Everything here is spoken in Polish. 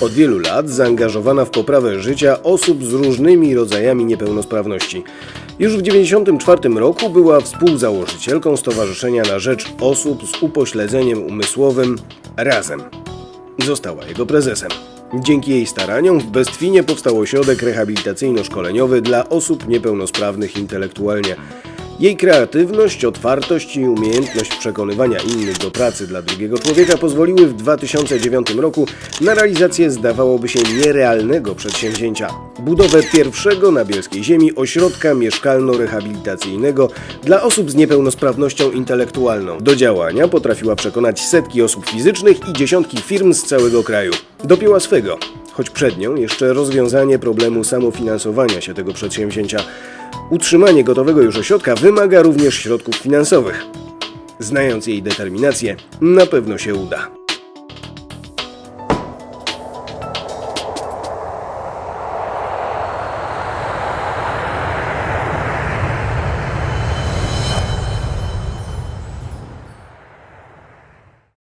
Od wielu lat zaangażowana w poprawę życia osób z różnymi rodzajami niepełnosprawności. Już w 1994 roku była współzałożycielką Stowarzyszenia na Rzecz Osób z Upośledzeniem Umysłowym Razem. Została jego prezesem. Dzięki jej staraniom w Bestwinie powstał ośrodek rehabilitacyjno-szkoleniowy dla osób niepełnosprawnych intelektualnie. Jej kreatywność, otwartość i umiejętność przekonywania innych do pracy dla drugiego człowieka pozwoliły w 2009 roku na realizację zdawałoby się nierealnego przedsięwzięcia budowę pierwszego na bielskiej ziemi ośrodka mieszkalno-rehabilitacyjnego dla osób z niepełnosprawnością intelektualną. Do działania potrafiła przekonać setki osób fizycznych i dziesiątki firm z całego kraju. Dopięła swego, choć przed nią jeszcze rozwiązanie problemu samofinansowania się tego przedsięwzięcia. Utrzymanie gotowego już ośrodka wymaga również środków finansowych. Znając jej determinację, na pewno się uda.